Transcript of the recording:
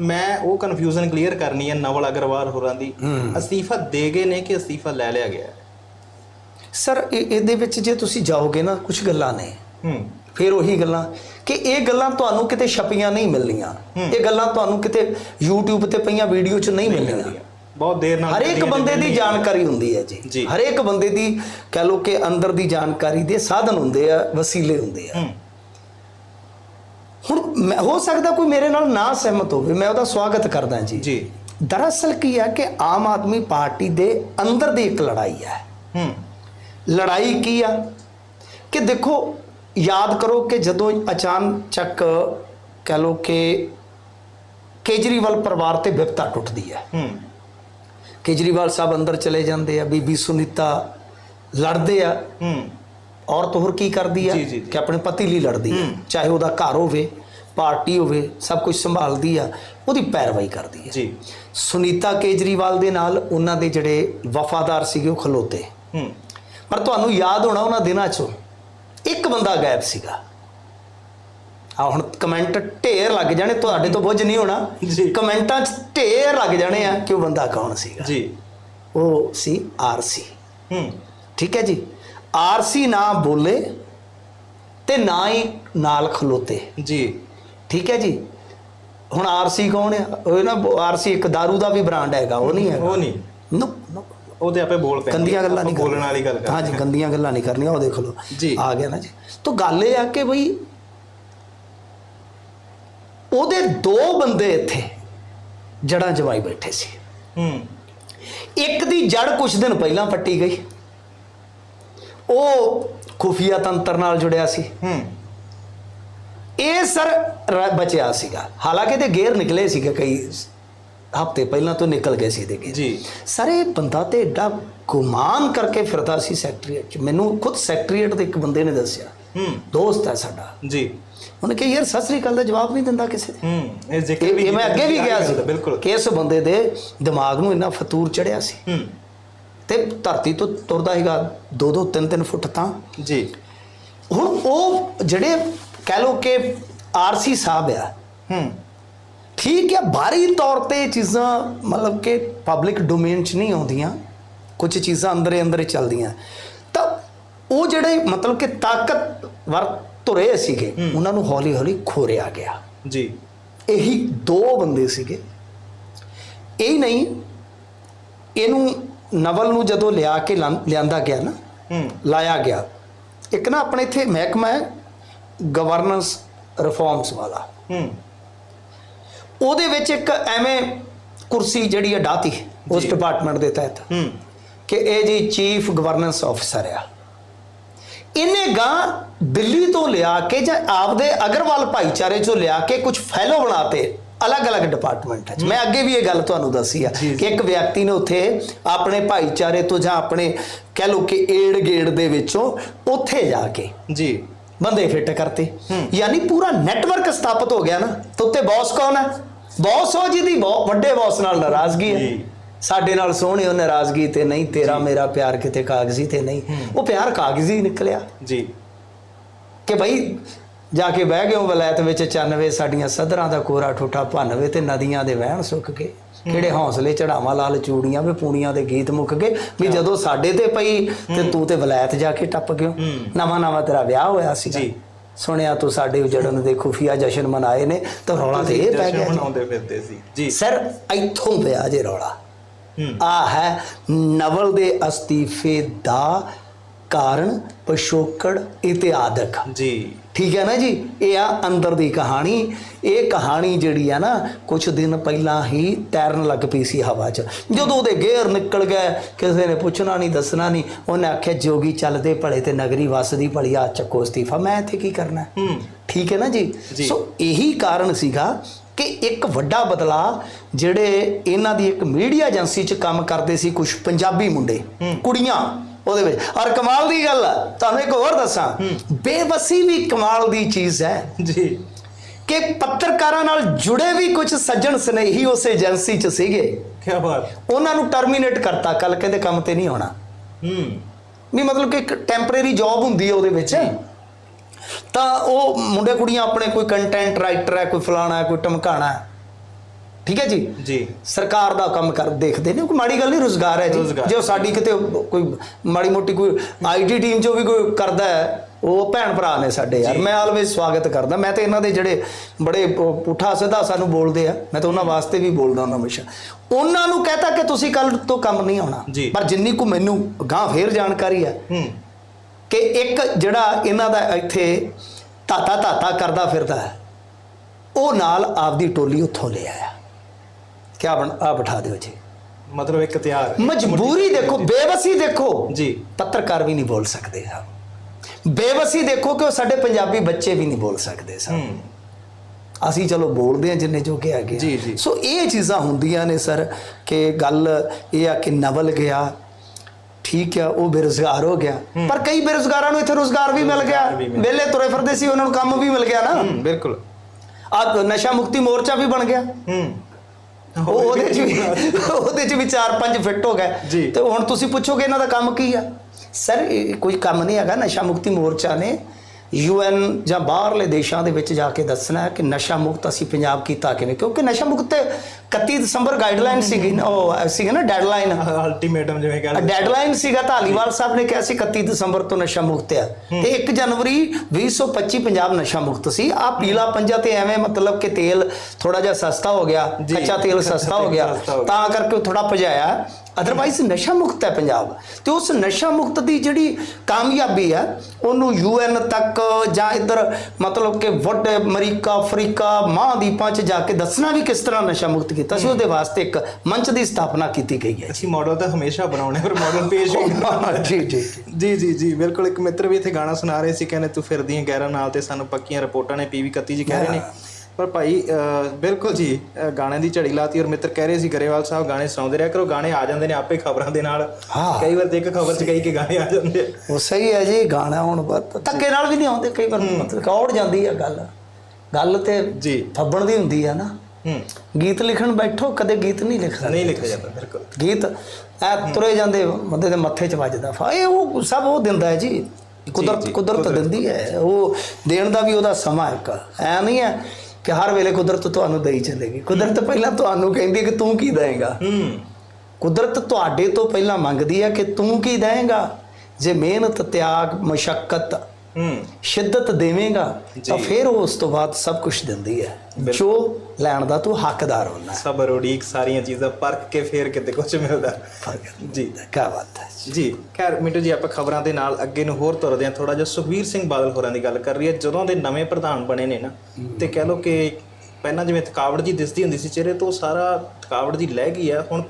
ਮੈਂ ਉਹ confusion clear ਕਰਨੀ ਹੈ ਨਵਲ ਅਗਰਵਾਲ ਹੋਰਾਂ ਦੀ। ਅਸਤੀਫਾ ਦੇ ਗਏ ਨੇ ਕਿ ਅਸਤੀਫਾ ਲੈ ਲਿਆ ਗਿਆ? ਸਰ ਇਹ- ਇਹਦੇ ਵਿੱਚ ਜੇ ਤੁਸੀਂ ਜਾਓਗੇ ਨਾ ਕੁਝ ਗੱਲਾਂ ਨੇ। ਹੂੰ। ਫਿਰ ਉਹੀ ਗੱਲਾਂ ਕਿ ਇਹ ਗੱਲਾਂ ਤੁਹਾਨੂੰ ਕਿਤੇ ਛਪੀਆਂ ਨਹੀਂ ਮਿਲਣੀਆਂ। ਇਹ ਗੱਲਾਂ ਤੁਹਾਨੂੰ ਕਿਤੇ YouTube ਤੇ ਪਈਆਂ ਵੀਡੀਓ 'ਚ ਨਹੀਂ ਮਿਲਣੀਆਂ। ਬਹੁਤ ਦੇਰ ਨਾਲ ਹਰੇਕ ਬੰਦੇ ਦੀ। ਜਾਣਕਾਰੀ ਹੁੰਦੀ ਹੈ ਜੀ। ਹਰੇਕ ਬੰਦੇ ਦੀ ਕਹ ਲੋ ਕਿ ਅੰਦਰ ਦੀ ਜਾਣਕਾਰੀ ਦੇ ਸਾਧਨ ਹੁੰਦੇ ਆ ਵਸੀਲੇ ਹੁੰਦੇ ਆ। ਹੁਣ ਮੈਂ- ਹੋ ਸਕਦਾ ਕੋਈ ਮੇਰੇ ਨਾਲ ਨਾ ਸਹਿਮਤ ਹੋਵੇ ਮੈਂ ਉਹਦਾ ਸਵਾਗਤ ਕਰਦਾ ਜੀ। ਜੀ। ਦਰਅਸਲ ਕੀ ਹੈ ਕਿ ਆਮ ਆਦਮੀ ਪਾਰਟੀ ਦੇ ਅੰਦਰ ਦੀ ਇੱਕ ਲੜਾਈ ਹੈ। ਹੂੰ। ਲੜਾਈ ਕੀ ਆ? ਕਿ ਦੇਖੋ ਯਾਦ ਕਰੋ ਕਿ ਜਦੋਂ ਅਚਾਨਚਕ ਕਹ ਲੋ ਕਿ ਕੇਜਰੀਵਾਲ ਪਰਿਵਾਰ ਤੇ ਵਿਪਤਾ ਟੁੱਟਦੀ ਹੈ। ਹੂੰ। ਕੇਜਰੀਵਾਲ ਸਾਹਿਬ ਅੰਦਰ ਚਲੇ ਜਾਂਦੇ ਆ ਬੀਬੀ ਸੁਨੀਤਾ ਲੜਦੇ ਆ। ਹੂੰ। ਔਰਤ ਹੋਰ ਕੀ ਕਰਦੀ ਆ। ਕਿ ਆਪਣੇ ਪਤੀ ਲਈ ਲੜਦੀ ਆ। ਚਾਹੇ ਉਹਦਾ ਘਰ ਹੋਵੇ ਪਾਰਟੀ ਹੋਵੇ ਸਭ ਕੁਝ ਸੰਭਾਲਦੀ ਆ ਉਹਦੀ ਪੈਰਵਾਈ ਕਰਦੀ ਹੈ ਜੀ। ਸੁਨੀਤਾ ਕੇਜਰੀਵਾਲ ਦੇ ਨਾਲ ਉਹਨਾਂ ਦੇ ਜਿਹੜੇ ਵਫਾਦਾਰ ਸੀਗੇ ਉਹ ਖਲੋਤੇ। ਹੂੰ। ਪਰ ਤੁਹਾਨੂੰ ਯਾਦ ਹੋਣਾ ਉਹਨਾਂ ਦਿਨਾਂ 'ਚੋਂ ਇੱਕ ਬੰਦਾ ਗਾਇਬ ਸੀਗਾ। ਆ ਹੁਣ ਕਮੈਂਟ ਢੇਰ ਲੱਗ ਜਾਣੇ ਤੁਹਾਡੇ ਤੋਂ ਬੁੱਝ ਨਹੀਂ ਹੋਣਾ। ਕਮੈਂਟਾਂ 'ਚ ਢੇਰ ਲੱਗ ਜਾਣੇ ਆ ਕਿ ਉਹ ਬੰਦਾ ਕੌਣ ਸੀਗਾ। ਜੀ। ਉਹ ਸੀ ਆਰਸੀ। ਹੂੰ। ਠੀਕ ਹੈ ਜੀ? ਆਰਸੀ ਨਾ ਬੋਲੇ ਤੇ ਨਾ ਹੀ ਨਾਲ ਖਲੋਤੇ। ਜੀ। ਠੀਕ ਹੈ ਜੀ? ਹੁਣ ਆਰਸੀ ਕੌਣ ਆ ਉਹ ਨਾ ਆਰਸੀ ਇੱਕ दारू ਦਾ ਵੀ ਬ੍ਰਾਂਡ ਹੈਗਾ ਉਹ ਨਹੀਂ ਹੈਗਾ। ਉਹ ਨਹੀਂ। ਨੋ ਨੋ ਉਹ ਤੇ ਆਪੇ ਬੋਲ ਪੈਂਦੇ ਗੰਦੀਆਂ ਗੱਲਾਂ ਨਹੀਂ ਬੋਲਣ ਵਾਲੀ ਗੱਲ ਕਰ ਹਾਂਜੀ ਗੰਦੀਆਂ ਗੱਲਾਂ ਨਹੀਂ ਕਰਨੀਆਂ ਉਹ ਦੇਖ ਲਓ। ਜੀ। ਆ ਗਿਆ ਨਾ ਜੀ। ਤਾਂ ਗੱਲ ਇਹ ਆ ਕਿ ਬਈ ਉਹਦੇ ਦੋ ਬੰਦੇ ਇੱਥੇ ਜੜਾਂ ਜਵਾਈ ਬੈਠੇ ਸੀ। ਹੂੰ। ਇੱਕ ਦੀ ਜੜ ਕੁਝ ਦਿਨ ਪਹਿਲਾਂ ਪੱਟੀ ਗਈ। ਉਹ ਖੁਫੀਆ ਤੰਤਰ ਨਾਲ ਜੁੜਿਆ ਸੀ। ਹੂੰ। ਇਹ ਸਰ ਬਚਿਆ ਸੀਗਾ। ਹਾਲਾਂਕਿ ਤੇ ਗੇਰ ਨਿਕਲੇ ਸੀਗੇ ਕਈ ਹਫ਼ਤੇ ਪਹਿਲਾਂ ਤੋਂ ਨਿਕਲ ਗਏ ਸੀ ਗੇਰ ਜੀ। ਸਰ ਇਹ ਬੰਦਾ ਤੇ ਏਡਾ ਗੁਮਾਨ ਕਰਕੇ ਫਿਰਦਾ ਸੀ ਸੈਕਟਰੀਏਟ ਚ। ਮੈਨੂੰ ਖੁਦ ਸੈਕਟਰੀਏਟ ਦੇ ਇੱਕ ਬੰਦੇ ਨੇ ਦੱਸਿਆ। ਹੂੰ। ਦੋਸਤ ਹੈ ਸਾਡਾ। ਜੀ। ਉਹਨੇ ਕਿਹਾ ਯਾਰ ਸਤਿ ਸ੍ਰੀ ਅਕਾਲ ਦਾ ਜਵਾਬ ਨਹੀਂ ਦਿੰਦਾ ਕਿਸੇ ਦੇ। ਹੂੰ ਇਹ ਜ਼ਿਕਰ ਵੀ ਮੈਂ ਅੱਗੇ ਵੀ ਗਿਆ ਸੀ। ਬਿਲਕੁਲ। ਕਿ ਇਸ ਬੰਦੇ ਦੇ ਦਿਮਾਗ ਨੂੰ ਇੰਨਾ ਫਤੂਰ ਚੜਿਆ ਸੀ। ਹੂੰ। ਤੇ ਧਰਤੀ ਤੋਂ ਤੁਰਦਾ ਹੈਗਾ 2-2 3-3 ਫੁੱਟ ਤਾਂ। ਜੀ। ਹੁਣ ਉਹ ਜਿਹੜੇ ਕਹਿ ਲੋ ਕਿ ਆਰਸੀ ਸਾਹਿਬ ਆ ਹੂੰ। ਠੀਕ ਹੈ ਬਾਹਰੀ ਤੌਰ ਤੇ ਚੀਜ਼ਾਂ ਮਤਲਬ ਕਿ ਪਬਲਿਕ ਡੋਮੇਨ 'ਚ ਨਹੀਂ ਆਉਂਦੀਆਂ ਕੁਝ ਚੀਜ਼ਾਂ ਅੰਦਰੇ ਅੰਦਰੇ ਚੱਲਦੀਆਂ। ਤਾਂ ਉਹ ਜਿਹੜੇ ਮਤਲਬ ਕਿ ਤਾਕਤਵਰ ਧੁਰੇ ਸੀਗੇ ਉਹਨਾਂ ਨੂੰ ਹੌਲੀ ਹੌਲੀ ਖੋਰਿਆ ਗਿਆ। ਜੀ। ਇਹੀ ਦੋ ਬੰਦੇ ਸੀਗੇ। ਇਹ ਨਹੀਂ ਇਹਨੂੰ ਨਵਲ ਨੂੰ ਜਦੋਂ ਲਿਆ ਕੇ ਲਾਂ- ਲਿਆਂਦਾ ਗਿਆ ਨਾ ਹੂੰ। ਲਾਇਆ ਗਿਆ ਇੱਕ ਨਾ ਆਪਣੇ ਇੱਥੇ ਮਹਿਕਮਾ ਹੈ ਗਵਰਨੈਂਸ ਰਿਫਾਰਮਸ ਵਾਲਾ। ਹੂੰ। ਉਹਦੇ ਵਿੱਚ ਇੱਕ ਐਵੇਂ ਕੁਰਸੀ ਜਿਹੜੀ ਹੈ ਡਾਤੀ ਉਸ। ਡਿਪਾਰਟਮੈਂਟ ਦੇ ਤਹਿਤ ਹੂੰ। ਕਿ ਇਹ ਜੀ ਚੀਫ ਗਵਰਨੈਂਸ ਆਫੀਸਰ ਆ। ਇਹਨੇ ਗਾਂ ਦਿੱਲੀ ਤੋਂ ਲਿਆ ਕੇ ਜਾਂ ਆਪਦੇ ਅਗਰਵਾਲ ਭਾਈਚਾਰੇ ਚੋਂ ਲਿਆ ਕੇ ਕੁਝ ਫੈਲੋ ਬਣਾਤੇ। ਅਲੱਗ-ਅਲੱਗ ਡਿਪਾਰਟਮੈਂਟਾਂ 'ਚ ਮੈਂ ਅੱਗੇ ਵੀ ਇਹ ਗੱਲ ਤੁਹਾਨੂੰ ਦੱਸੀ ਆ ਕਿ ਇੱਕ ਵਿਅਕਤੀ ਨੇ ਉੱਥੇ ਆਪਣੇ ਭਾਈਚਾਰੇ ਤੋਂ ਜਾਂ ਆਪਣੇ ਕਹਿ ਲਓ ਕਿ ਏੜ ਗੇੜ ਦੇ ਵਿੱਚੋਂ ਉੱਥੇ ਜਾ ਕੇ ਜੀ। ਬੰਦੇ ਫਿੱਟ ਕਰਤੇ। ਯਾਨੀ ਪੂਰਾ ਨੈਟਵਰਕ ਸਥਾਪਿਤ ਹੋ ਗਿਆ ਨਾ ਤਾਂ ਉੱਤੇ ਬੌਸ ਕੌਣ ਹੈ ਬੌਸ ਉਹ ਜਿਹਦੀ ਬਹੁਤ ਵੱਡੇ ਬੌਸ ਨਾਲ ਨਾਰਾਜ਼ਗੀ ਹੈ। ਸਾਡੇ ਨਾਲ ਸੋਹਣੀ ਉਹ ਨਾਰਾਜ਼ਗੀ ਤੇ ਨਹੀਂ ਤੇਰਾ ਮੇਰਾ ਪਿਆਰ ਕਿਤੇ ਕਾਗਜ਼ੀ ਤੇ ਨਹੀਂ। ਉਹ ਪਿਆਰ ਕਾਗਜ਼ੀ ਨਿਕਲਿਆ। ਜੀ। ਕਿ ਭਾਈ ਜਾ ਕੇ ਬਹਿ ਗਏ ਉਹ ਵਲਾਇਤ ਵਿੱਚ 94 ਸਾਡੀਆਂ ਸਦਰਾਂ ਦਾ ਕੋਰਾ ਠੋਠਾ ਭੰਨਵੇ ਤੇ ਨਦੀਆਂ ਦੇ ਵਹਿਣ ਸੁੱਕ ਗਏ। ਕਿਹੜੇ ਹੌਸਲੇ ਚੜਾਵਾਂ ਲਾਲ ਚੂੜੀਆਂ ਵੇ ਪੂਣੀਆਂ ਦੇ ਗੀਤ ਮੁੱਕ ਗਏ ਵੀ ਜਦੋਂ ਸਾਡੇ ਤੇ ਪਈ ਤੇ ਤੂੰ ਤੇ ਵਲਾਇਤ ਜਾ ਕੇ ਟੱਪ ਗਿਓ। ਨਵਾਂ ਨਵਾਂ ਤੇਰਾ ਵਿਆਹ ਹੋਇਆ ਸੀ ਜੀ। ਸੁਣਿਆ ਤੂੰ ਸਾਡੇ ਉਜੜਨ ਦੇ ਖੁਫੀਆ ਜਸ਼ਨ ਮਨਾਏ ਨੇ ਤਾਂ ਰੌਲਾ ਤੇ ਇਹ ਪੈ ਗਿਆ। ਮਨਾਉਂਦੇ ਫਿਰਦੇ ਸੀ। ਜੀ। ਸਰ ਇੱਥੋਂ ਪਿਆ ਜੇ ਰੌਲਾ। ਹੂੰ। ਆ ਹੈ ਨਵਲ ਦੇ ਅਸਤੀਫੇ ਦਾ ਕਾਰਨ ਪਿਛੋਕੜ ਇਤਿਆਦਕ ਜੀ। ਠੀਕ ਹੈ ਨਾ ਜੀ? ਇਹ ਆ ਅੰਦਰ ਦੀ ਕਹਾਣੀ। ਇਹ ਕਹਾਣੀ ਜਿਹੜੀ ਆ ਨਾ ਕੁਝ ਦਿਨ ਪਹਿਲਾਂ ਹੀ ਤੈਰਨ ਲੱਗ ਪਈ ਸੀ ਹਵਾ 'ਚ। ਜਦੋਂ ਉਹਦੇ ਗੇਰ ਨਿਕਲ ਗਏ ਕਿਸੇ ਨੇ ਪੁੱਛਣਾ ਨਹੀਂ ਦੱਸਣਾ ਨਹੀਂ ਉਹਨੇ ਆਖਿਆ ਜੋਗੀ ਚੱਲਦੇ ਭਲੇ ਤੇ ਨਗਰੀ ਵਸਦੀ ਭਲੀ ਆ ਚੱਕੋ ਅਸਤੀਫਾ ਮੈਂ ਇੱਥੇ ਕੀ ਕਰਨਾ? ਠੀਕ ਹੈ ਨਾ ਜੀ। ਸੋ ਇਹੀ ਕਾਰਨ ਸੀਗਾ ਕਿ ਇੱਕ ਵੱਡਾ ਬਦਲਾਅ ਜਿਹੜੇ ਇਹਨਾਂ ਦੀ ਇੱਕ ਮੀਡੀਆ ਏਜੰਸੀ 'ਚ ਕੰਮ ਕਰਦੇ ਸੀ ਕੁਝ ਪੰਜਾਬੀ ਮੁੰਡੇ ਕੁੜੀਆਂ। ਉਹਦੇ ਵਿੱਚ। ਔਰ ਕਮਾਲ ਦੀ ਗੱਲ ਆ ਤੁਹਾਨੂੰ ਇੱਕ ਹੋਰ ਦੱਸਾਂ। ਬੇਵਸੀ ਵੀ ਕਮਾਲ ਦੀ ਚੀਜ਼ ਹੈ ਜੀ। ਕਿ ਪੱਤਰਕਾਰਾਂ ਨਾਲ ਜੁੜੇ ਵੀ ਕੁਝ ਸੱਜਣ ਸਨੇਹੀ ਉਸ ਏਜੰਸੀ 'ਚ ਸੀਗੇ। ਕੀ ਬਾਤ। ਉਹਨਾਂ ਨੂੰ ਟਰਮੀਨੇਟ ਕਰਤਾ ਕੱਲ ਕਹਿੰਦੇ ਕੰਮ ਤੇ ਨਹੀਂ ਆਉਣਾ ਹੂੰ। ਵੀ ਮਤਲਬ ਕਿ ਇੱਕ ਟੈਂਪਰੇਰੀ ਜੌਬ ਹੁੰਦੀ ਹੈ ਉਹਦੇ ਵਿੱਚ। ਤਾਂ ਉਹ ਮੁੰਡੇ ਕੁੜੀਆਂ ਆਪਣੇ ਕੋਈ ਕੰਟੈਂਟ ਰਾਈਟਰ ਹੈ ਕੋਈ ਫਲਾਣਾ ਹੈ ਕੋਈ ਟਮਕਾਣਾ ਹੈ। ਠੀਕ ਹੈ ਜੀ? ਜੀ। ਸਰਕਾਰ ਦਾ ਕੰਮ ਕਰ ਦੇਖਦੇ ਨੇ ਕੋਈ ਮਾੜੀ ਗੱਲ ਨਹੀਂ ਰੋਜ਼ਗਾਰ ਹੈ ਜੀ। ਰੁਜ਼ਗਾਰ। ਜੇ ਉਹ ਸਾਡੀ ਕਿਤੇ ਕੋਈ ਮਾੜੀ ਮੋਟੀ ਕੋਈ ਆਈਟੀ ਟੀਮ ਚੋਂ ਵੀ ਕੋਈ ਕਰਦਾ ਹੈ ਉਹ ਭੈਣ ਭਰਾ ਨੇ ਸਾਡੇ ਯਾਰ। ਮੈਂ ਆਲਵੇਜ਼ ਸਵਾਗਤ ਕਰਦਾ। ਮੈਂ ਤੇ ਇਹਨਾਂ ਦੇ ਜਿਹੜੇ ਬੜੇ ਪੁੱਠਾ ਸਿੱਧਾ ਸਾਨੂੰ ਬੋਲਦੇ ਆ ਮੈਂ ਤਾਂ ਉਹਨਾਂ ਵਾਸਤੇ ਵੀ ਬੋਲਦਾ ਹੁੰਦਾ ਹਮੇਸ਼ਾ। ਉਹਨਾਂ ਨੂੰ ਕਹਤਾ ਕਿ ਤੁਸੀਂ ਕੱਲ ਤੋਂ ਕੰਮ ਨਹੀਂ ਆਉਣਾ। ਜੀ। ਪਰ ਜਿੰਨੀ ਕੁ ਮੈਨੂੰ ਗਾਂ ਫੇਰ ਜਾਣਕਾਰੀ ਹੈ ਹੂੰ। ਕਿ ਇੱਕ ਜਿਹੜਾ ਇਹਨਾਂ ਦਾ ਇੱਥੇ ਤਾਤਾ ਤਾਤਾ ਕਰਦਾ ਫਿਰਦਾ ਹੈ ਉਹ ਨਾਲ ਆਪਦੀ ਟੋਲੀ ਉੱਥੋਂ ਲੈ ਆਇਆ। ਕਿਆ ਬਣ ਆ ਬਿਠਾ ਦਿਓ ਜੀ। ਮਤਲਬ ਇੱਕ ਤਿਆਰ। ਮਜਬੂਰੀ ਦੇਖੋ ਬੇਵਸੀ ਦੇਖੋ। ਜੀ। ਪੱਤਰਕਾਰ ਵੀ ਨਹੀਂ ਬੋਲ ਸਕਦੇ ਸਰ। ਬੇਵਸੀ ਦੇਖੋ ਕਿ ਉਹ ਸਾਡੇ ਪੰਜਾਬੀ ਬੱਚੇ ਵੀ ਨਹੀਂ ਬੋਲ ਸਕਦੇ ਸਰ। ਹੂੰ। ਅਸੀਂ ਚਲੋ ਬੋਲਦੇ ਹਾਂ ਜਿੰਨੇ ਜੋ ਕਿ ਹੈਗੇ ਆ। ਸੋ ਇਹ ਚੀਜ਼ਾਂ ਹੁੰਦੀਆਂ ਨੇ ਸਰ ਕਿ ਗੱਲ ਇਹ ਆ ਕਿ ਨਵਲ ਗਿਆ ਠੀਕ ਆ ਉਹ ਬੇਰੁਜ਼ਗਾਰ ਹੋ ਗਿਆ। ਪਰ ਕਈ ਬੇਰੁਜ਼ਗਾਰਾਂ ਨੂੰ ਇੱਥੇ ਰੋਜ਼ਗਾਰ ਵੀ ਮਿਲ ਗਿਆ। ਵਿਹਲੇ ਤੁਰੇ ਫਿਰਦੇ ਸੀ ਉਹਨਾਂ ਨੂੰ ਕੰਮ ਵੀ ਮਿਲ ਗਿਆ ਨਾ। ਬਿਲਕੁਲ। ਆ ਨਸ਼ਾ ਮੁਕਤੀ ਮੋਰਚਾ ਵੀ ਬਣ ਗਿਆ। ਹੂੰ। ਉਹ ਉਹਦੇ ਚ ਵੀ ਉਹਦੇ ਚ ਵੀ ਚਾਰ ਪੰਜ ਫਿੱਟ ਹੋ ਗਏ। ਤੇ ਹੁਣ ਤੁਸੀਂ ਪੁੱਛੋਗੇ ਇਹਨਾਂ ਦਾ ਕੰਮ ਕੀ ਆ? ਸਰ ਕੋਈ ਕੰਮ ਨਹੀਂ ਹੈਗਾ ਨਸ਼ਾ ਮੁਕਤੀ ਮੋਰਚਾ ਨੇ ਯੂਐਨ ਜਾਂ ਬਾਹਰਲੇ ਦੇਸ਼ਾਂ ਦੇ ਵਿੱਚ ਜਾ ਕੇ ਦੱਸਣਾ ਹੈ ਕਿ ਨਸ਼ਾ ਮੁਕਤ ਅਸੀਂ ਪੰਜਾਬ ਕੀਤਾ ਕਿਵੇਂ? ਕਿਉਂਕਿ ਨਸ਼ਾ ਮੁਕਤ 31 ਦਸੰਬਰ ਗਾਈਡਲਾਈਨ ਸੀਗੀ ਨਾ, ਉਹ ਸੀਗਾ ਨਾ ਡੈਡਲਾਈਨ ਅਲਟੀਮੇਟਮ ਜਿਵੇਂ ਕਹਿੰਦੇ ਡੈਡਲਾਈਨ ਸੀਗਾ ਧਾਲੀਵਾਲ ਸਾਹਿਬ ਨੇ ਕਿਹਾ ਸੀ 31 ਦਸੰਬਰ ਤੋਂ ਨਸ਼ਾ ਮੁਕਤ ਹੈ ਤੇ 1 ਜਨਵਰੀ 2025 ਪੰਜਾਬ ਨਸ਼ਾ ਮੁਕਤ ਸੀ। ਆ ਪੀਲਾ ਪੰਜਾ ਤੇ ਐਵੇਂ ਮਤਲਬ ਕਿ ਤੇਲ ਥੋੜਾ ਜਿਹਾ ਸਸਤਾ ਹੋ ਗਿਆ ਕੱਚਾ ਤੇਲ ਕੱਚਾ ਸਸਤਾ ਹੋ ਤੇਲ ਗਿਆ। ਸਸਤਾ ਹੋ ਗਿਆ। ਤਾਂ ਕਰਕੇ ਥੋੜਾ ਭਜਾਇਆ। ਅਦਰਵਾਈਜ਼ ਨਸ਼ਾ ਮੁਕਤ ਹੈ ਪੰਜਾਬ। ਤੇ ਉਸ ਨਸ਼ਾ ਮੁਕਤ ਦੀ ਜਿਹੜੀ ਕਾਮਯਾਬੀ ਹੈ ਉਹਨੂੰ ਯੂਐਨ ਤੱਕ ਜਾਂ ਇੱਧਰ ਮਤਲਬ ਕਿ ਵੱਡੇ ਅਮਰੀਕਾ ਅਫਰੀਕਾ ਮਹਾਦੀਪਾਂ 'ਚ ਜਾ ਕੇ ਦੱਸਣਾ ਵੀ ਕਿਸ ਤਰ੍ਹਾਂ ਨਸ਼ਾ ਮੁਕਤ ਕੀਤਾ ਸੀ ਉਹਦੇ ਵਾਸਤੇ ਇੱਕ ਮੰਚ ਦੀ ਸਥਾਪਨਾ ਕੀਤੀ ਗਈ ਹੈ ਅਸੀਂ ਮਾਡਲ ਤਾਂ ਹਮੇਸ਼ਾ ਬਣਾਉਣੇ ਪਰ ਮਾਡਲ ਪੇਸ਼ ਵੀ ਕਰਨਾ ਜੀ ਜੀ ਜੀ। ਜੀ ਜੀ ਬਿਲਕੁਲ। ਇੱਕ ਮਿੱਤਰ ਵੀ ਇੱਥੇ ਗਾਣਾ ਸੁਣਾ ਰਹੇ ਸੀ ਕਹਿੰਦੇ ਤੂੰ ਫਿਰਦੀ ਹੈ ਗੈਰਾਂ ਨਾਲ ਤੇ ਸਾਨੂੰ ਪੱਕੀਆਂ ਰਿਪੋਰਟਾਂ ਨੇ ਪੀਵੀ 31 ਜੀ ਕਹਿ ਰਹੇ ਨੇ। ਪਰ ਭਾਈ ਬਿਲਕੁਲ ਜੀ ਗਾਣੇ ਦੀ ਝੜੀ ਲਾਤੀ ਔਰ ਮਿੱਤਰ ਕਹਿ ਰਹੇ ਸੀ ਗਰੇਵਾਲ ਸਾਹਿਬ ਗਾਣੇ ਸੁਣਾਉਂਦੇ ਰਿਹਾ ਕਰੋ ਗਾਣੇ ਆ ਜਾਂਦੇ ਨੇ ਆਪੇ ਖਬਰਾਂ ਦੇ ਨਾਲ। ਕਈ ਵਾਰ ਤੇ ਇੱਕ ਖਬਰ ਚ ਕਈ ਕਿ ਗਾਣੇ ਆ ਜਾਂਦੇ ਆ। ਉਹ ਸਹੀ ਹੈ ਜੀ ਗਾਣਾ ਹੁਣ ਧੱਕੇ ਨਾਲ ਵੀ ਨਹੀਂ ਆਉਂਦੇ ਕਈ ਵਾਰ ਮਤਲਬ ਕੌੜ ਜਾਂਦੀ ਹੈ ਗੱਲ। ਗੱਲ ਤੇ ਜੀ। ਫੱਬਣ ਦੀ ਹੁੰਦੀ ਹੈ ਨਾ। ਹੂੰ। ਗੀਤ ਲਿਖਣ ਬੈਠੋ ਕਦੇ ਗੀਤ ਨਹੀਂ ਲਿਖ ਸਕਦੇ। ਨਹੀਂ ਲਿਖਿਆ ਜਾਂਦਾ ਬਿਲਕੁਲ। ਗੀਤ ਐ ਤੁਰੇ ਜਾਂਦੇ ਬੰਦੇ ਦੇ ਮੱਥੇ 'ਚ ਵੱਜਦਾ। ਫਾ ਇਹ ਉਹ ਸਭ ਉਹ ਦਿੰਦਾ ਹੈ ਜੀ। ਕੁਦਰਤ ਕੁਦਰਤ ਦਿੰਦੀ ਹੈ। ਉਹ ਦੇਣ ਦਾ ਵੀ ਉਹਦਾ ਸਮਾਂ ਇੱਕ। ਐ ਨਹੀਂ ਹੈ ਕਿ ਹਰ ਵੇਲੇ ਕੁਦਰਤ ਤੁਹਾਨੂੰ ਦੇਈ ਚੱਲੇਗੀ। ਕੁਦਰਤ ਪਹਿਲਾਂ ਤੁਹਾਨੂੰ ਕਹਿੰਦੀ ਹੈ ਕਿ ਤੂੰ ਕੀ ਦੇਏਗਾ ਹੂੰ। ਕੁਦਰਤ ਤੁਹਾਡੇ ਤੋਂ ਪਹਿਲਾਂ ਮੰਗਦੀ ਹੈ ਕਿ ਤੂੰ ਕੀ ਦੇਏਗਾ ਜੇ ਮਿਹਨਤ ਤਿਆਗ ਮਸ਼ਕਤ ਹੂੰ। ਸ਼ਿੱਦਤ ਦੇਵੇਂਗਾ ਤਾਂ। ਫਿਰ ਉਹ ਉਸ ਤੋਂ ਬਾਅਦ ਸਭ ਕੁਝ ਦਿੰਦੀ ਹੈ। ਜੋ ਲੈਣ ਦਾ ਤੂੰ ਹੱਕਦਾਰ ਹੋਣਾ ਹੈ ਸਬਰ ਉਡੀਕ ਸਾਰੀਆਂ ਚੀਜ਼ਾਂ ਪਰਖ ਕੇ ਫੇਰ ਕਿਤੇ ਕੁਝ ਮਿਲਦਾ। ਜੀ। ਕੀ ਬਾਤ ਹੈ ਜੀ। ਖੈਰ ਮਿੰਟੂ ਜੀ ਆਪਾਂ ਖਬਰਾਂ ਦੇ ਨਾਲ ਅੱਗੇ ਨੂੰ ਹੋਰ ਤੁਰਦੇ ਹਾਂ। ਥੋੜਾ ਜਿਹਾ ਸੁਖਵੀਰ ਸਿੰਘ ਬਾਦਲ ਹੋਰਾਂ ਦੀ ਗੱਲ ਕਰ ਰਹੀ ਹੈ ਜਦੋਂ ਦੇ ਨਵੇਂ ਪ੍ਰਧਾਨ ਬਣੇ ਨੇ ਨਾ ਤੇ ਕਹਿ ਲਓ ਕਿ ਪਹਿਲਾਂ ਜਿਵੇਂ ਥਕਾਵਟ ਜੀ ਦਿਸਦੀ ਹੁੰਦੀ ਸੀ ਚਿਹਰੇ ਤੋਂ ਸਾਰਾ ਥਕਾਵਟ ਜੀ ਲਹਿ ਗਈ ਆ ਹੁਣ